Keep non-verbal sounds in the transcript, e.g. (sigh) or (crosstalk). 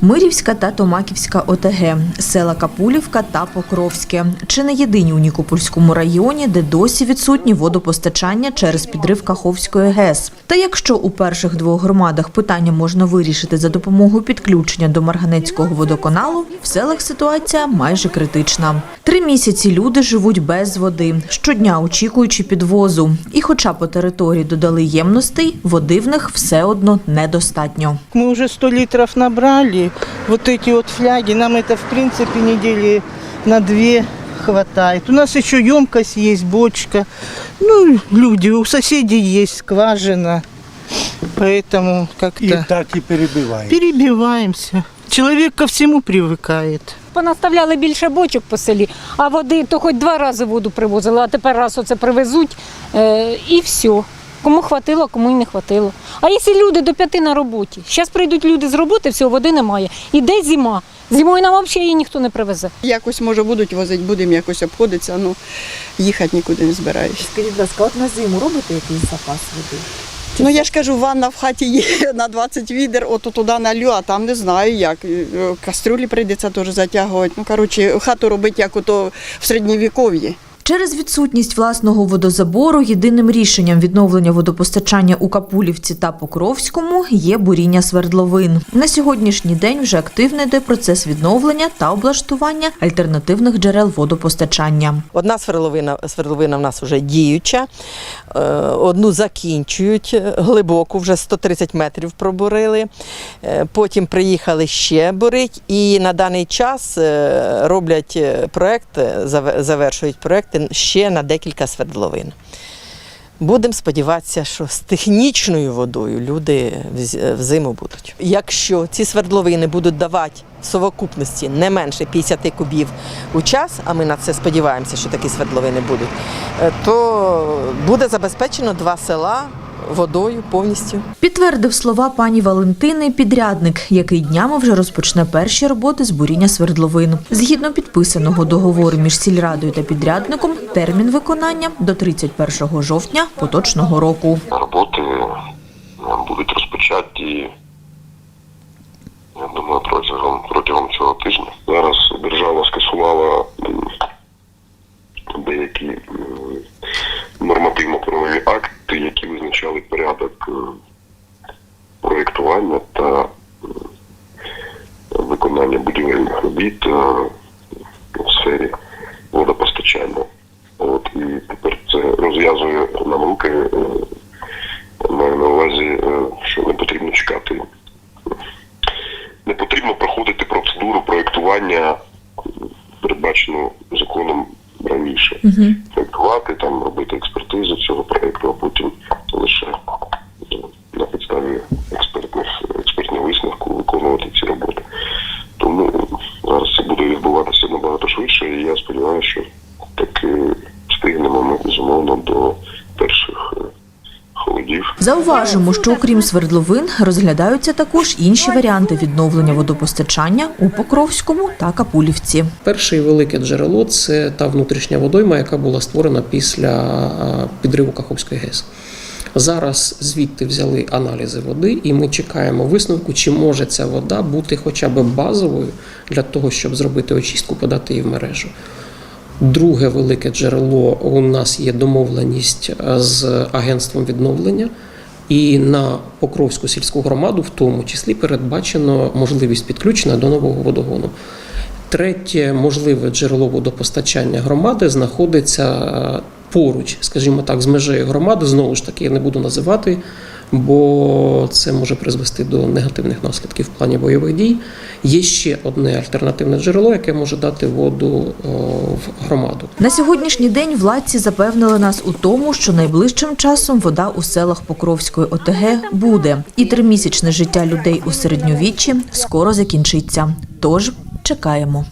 Мирівська та Томаківська ОТГ, села Капулівка та Покровське. Чи не єдині у Нікопольському районі, де досі відсутні водопостачання через підрив Каховської ГЕС. Та якщо у перших двох громадах питання можна вирішити за допомогою підключення до Марганецького водоканалу, в селах ситуація майже критична. Три місяці люди живуть без води, щодня очікуючи підвозу. І хоча по території додали ємностей, води в них все одно недостатньо. Мы уже 100 литров набрали Вот эти вот фляги, нам это в принципе недели на две хватает. У нас еще емкость есть, бочка. Ну, люди, у соседей есть скважина. Поэтому І как-то так і перебиває. перебиваемся. Человек ко всему привыкает. Понаставляли більше бочок по селі, а води то хоч два рази воду привозили, а тепер раз оце привезуть е, і все. Кому хватило, кому й не хватило. А якщо люди до п'яти на роботі, зараз прийдуть люди з роботи, все, води немає. Іде зима. Зимою нам взагалі її ніхто не привезе. Якось може будуть возити, будемо якось обходитися, ну їхати нікуди не збираюся. Скажіть, будь ласка, от на зиму робите якийсь запас води? Ну я ж кажу, ванна в хаті є (laughs) на 20 відер, ото туди налю, а там не знаю як. Е, Кастрюлі прийдеться теж затягувати. Ну коротше, хату робити як ото в середньовіков'ї. Через відсутність власного водозабору єдиним рішенням відновлення водопостачання у Капулівці та Покровському є буріння свердловин. На сьогоднішній день вже активно йде процес відновлення та облаштування альтернативних джерел водопостачання. Одна свердловина, свердловина в нас вже діюча, е, одну закінчують глибоку, вже 130 метрів пробурили. Е, Потім приїхали ще бурить і на даний час е, роблять проект, е, заве- завершують ще на декілька свердловин. Будемо сподіватися, що з технічною водою люди вз- взиму будуть. Якщо ці свердловини будуть давати в совокупності не менше 50 кубів у час, а ми на це сподіваємося, що такі свердловини будуть, е, то буде забезпечено два села водою повністю. Підтвердив слова пані Валентини підрядник, який днями вже розпочне перші роботи з буріння свердловин. Згідно підписаного договору між сільрадою та підрядником, термін виконання до 31 жовтня поточного року. роботи е, будуть розпочаті, я думаю, протягом, протягом цього тижня. Зараз держава скасувала які порядок е, проєктування та виконання будівельних робіт е, в сфері водопостачання. От і тепер це розв'язує нам руки. е, Маю на увазі, е, що не потрібно чекати. Не потрібно проходити процедуру проєктування, е, передбачену законом раніше. Проєктувати, там, робити експертизу цього проєкту, а потім лише е, на підставі експертних, експертного висновку виконувати ці роботи. Тому е, зараз це буде відбуватися і я сподіваюся, що таки встигнемо ми безумовно до перших е, холодів. Зауважимо, що окрім свердловин розглядаються також інші варіанти відновлення водопостачання у Покровському та Капулівці. Перше і велике джерело це та внутрішня водойма, яка була створена після підриву Каховської ГЕС. Зараз звідти взяли аналізи води, і ми чекаємо висновку, чи може ця вода бути хоча б базовою для того, щоб зробити очистку, подати її в мережу. Друге велике джерело у нас є домовленість е, з агентством відновлення, і на Покровську сільську громаду, в тому числі, передбачено можливість підключення до нового водогону. Третє можливе джерело водопостачання громади знаходиться е, поруч, скажімо так, з межею громади. Знову ж таки, я не буду називати, бо це може призвести до негативних наслідків в плані бойових дій. Є ще одне альтернативне джерело, яке може дати воду в громаду. На сьогоднішній день владці запевнили нас у тому, що найближчим часом вода у селах Покровської ОТГ буде, і тримісячне життя людей у середньовіччі скоро закінчиться. Тож чекаємо.